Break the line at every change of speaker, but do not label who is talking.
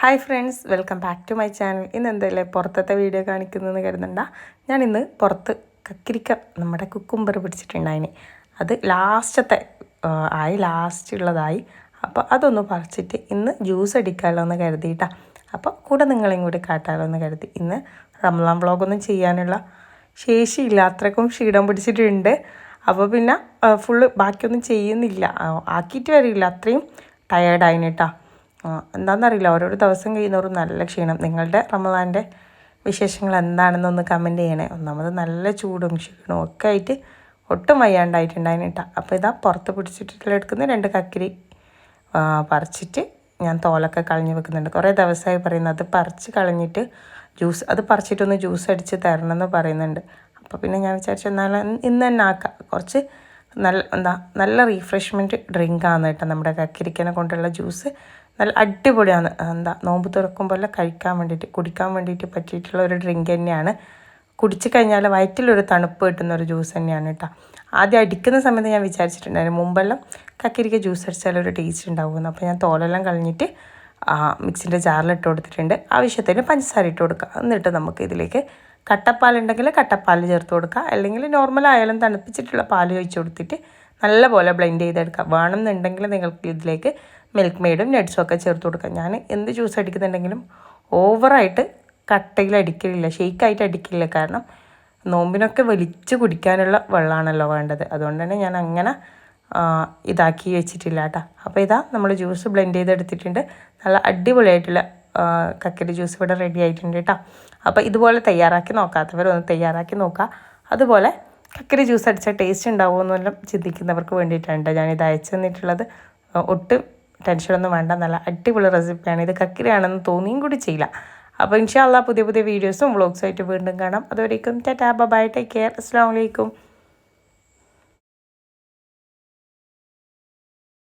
Hi friends welcome back to my channel ഇന്ന് എന്തല്ലേ പുറത്തത്തെ video കാണിക്കുന്നതെന്ന് കരുതണ്ട. ഞാൻ ഇന്ന് പുറത്ത് കക്കിരിക്ക നമ്മുടെ കുക്കുംബർ പിടിച്ചിട്ടുണ്ടായിന്. അത് ലാസ്റ്റത്തെ ആയി ലാസ്റ്റ് ഉള്ളതായി. അപ്പോൾ അതൊന്ന് പറിച്ചിട്ട് ഇന്ന് ജ്യൂസ് അടിക്കാമല്ലോ എന്ന് കരുതിയിട്ടാ. അപ്പോൾ കൂടെ നിങ്ങളെയും കൂടി കാട്ടാമല്ലോ എന്ന് കരുതി. ഇന്ന് റംലാൻ വ്ളോഗൊന്നും ചെയ്യാനുള്ള ശേഷിയില്ല അത്രക്കും ക്ഷീണം പിടിച്ചിട്ടുണ്ട്. അപ്പോൾ പിന്നെ ഫുള്ള് ബാക്കിയൊന്നും ചെയ്യുന്നില്ല. ആക്കിയിട്ട് വരില്ല. അത്രയും ടയേർഡായിന് എന്താണെന്നറിയില്ല. ഓരോ ദിവസം കഴിയുന്നവരും നല്ല ക്ഷീണം. നിങ്ങളുടെ റമദാന്റെ വിശേഷങ്ങൾ എന്താണെന്നൊന്ന് കമന്റ് ചെയ്യണേ. ഒന്നാമത് നല്ല ചൂടും ക്ഷീണവും ഒക്കെ ആയിട്ട് ഒട്ടും വയ്യാണ്ടായിട്ടുണ്ടായിന് കേട്ടോ അപ്പോൾ ഇതാ പുറത്ത് പിടിച്ചിട്ടുള്ള എടുക്കുന്ന രണ്ട് കക്കിരി പറിച്ചിട്ട് ഞാൻ തോലൊക്കെ കളഞ്ഞ് വെക്കുന്നുണ്ട്. കുറേ ദിവസമായി പറയുന്നത് അത് പറിച്ച് കളഞ്ഞിട്ട് ജ്യൂസ് അത് പറിച്ചിട്ടൊന്ന് ജ്യൂസ് അടിച്ച് തരണം എന്ന് പറയുന്നുണ്ട്. അപ്പോൾ പിന്നെ ഞാൻ വിചാരിച്ചു എന്നാൽ ഇന്ന് തന്നെ ആക്കാം. കുറച്ച് നല്ല എന്താ നല്ല റീഫ്രഷ്മെന്റ് ഡ്രിങ്കാണ് കേട്ടോ നമ്മുടെ കക്കിരിക്കനെ കൊണ്ടുള്ള ജ്യൂസ്. നല്ല അടിപൊളിയാണ്. എന്താ നോമ്പ് തുറക്കുമ്പോൾ കഴിക്കാൻ വേണ്ടിയിട്ട് കുടിക്കാൻ വേണ്ടിയിട്ട് പറ്റിയിട്ടുള്ള ഒരു ഡ്രിങ്ക് തന്നെയാണ്. കുടിച്ച് കഴിഞ്ഞാൽ വയറ്റിലൊരു തണുപ്പ് കിട്ടുന്ന ഒരു ജ്യൂസ് തന്നെയാണ് കേട്ടോ ആദ്യം അടിക്കുന്ന സമയത്ത് ഞാൻ വിചാരിച്ചിട്ടുണ്ടായിരുന്നു മുമ്പെല്ലാം കക്കിരിക്ക ജ്യൂസ് അടിച്ചാൽ ഒരു ടേസ്റ്റ് ഉണ്ടാവുമെന്ന്. അപ്പോൾ ഞാൻ തോലെല്ലാം കളഞ്ഞിട്ട് മിക്സിന്റെ ജാറിലിട്ട് കൊടുത്തിട്ടുണ്ട്. ആവശ്യത്തിന് പഞ്ചസാര ഇട്ട് കൊടുക്കുക എന്നിട്ട് നമുക്ക് ഇതിലേക്ക് കട്ടപ്പാലുണ്ടെങ്കിൽ കട്ടപ്പാൽ ചേർത്ത് കൊടുക്കുക അല്ലെങ്കിൽ നോർമൽ ആയാലും തണുപ്പിച്ചിട്ടുള്ള പാൽ ഒഴിച്ച് കൊടുത്തിട്ട് നല്ലപോലെ ബ്ലെൻഡ് ചെയ്തെടുക്കുക വേണമെന്നുണ്ടെങ്കിൽ നിങ്ങൾക്ക് ഇതിലേക്ക് മിൽക്ക് മെയ്ഡും നട്ട്സും ഒക്കെ ചേർത്ത് കൊടുക്കാം. ഞാൻ എന്ത് ജ്യൂസ് അടിക്കുന്നുണ്ടെങ്കിലും ഓവറായിട്ട് കട്ടയിൽ അടിക്കലില്ല ഷെയ്ക്കായിട്ട് അടിക്കില്ല കാരണം നോമ്പിനൊക്കെ വലിച്ചു കുടിക്കാനുള്ള വെള്ളമാണല്ലോ വേണ്ടത്. അതുകൊണ്ട് തന്നെ ഞാൻ അങ്ങനെ ഇതാക്കി വെച്ചിട്ടില്ല കേട്ടോ അപ്പോൾ ഇതാ നമ്മൾ ജ്യൂസ് ബ്ലെൻഡ് ചെയ്തെടുത്തിട്ടുണ്ട്. നല്ല അടിപൊളിയായിട്ടുള്ള കക്കരി ജ്യൂസ് ഇവിടെ റെഡി ആയിട്ടുണ്ട് കേട്ടോ അപ്പോൾ ഇതുപോലെ തയ്യാറാക്കി നോക്കാത്തവരൊന്ന് തയ്യാറാക്കി നോക്കുക അതുപോലെ കക്കരി ജ്യൂസ് അടിച്ചാൽ ടേസ്റ്റ് ഉണ്ടാവുമോ എന്നെല്ലാം ചിന്തിക്കുന്നവർക്ക് വേണ്ടിയിട്ടാണ് ഞാൻ ഇത് അയച്ചു തന്നിട്ടുള്ളത്. ഒട്ടും ടെൻഷനൊന്നും വേണ്ട നല്ല അടിപൊളി റെസിപ്പിയാണ് ഇത് കക്കിരിയാണെന്ന് തോന്നിയും കൂടി ചെയ്യില്ല. അപ്പോൾ ഇൻഷാല്ല പുതിയ പുതിയ വീഡിയോസും വ്ളോഗ്സും ആയിട്ട് വീണ്ടും കാണാം. അതുവരേക്കും ടാറ്റാ ബൈ ടേക്ക് കെയർ അസ്സാം വലൈക്കും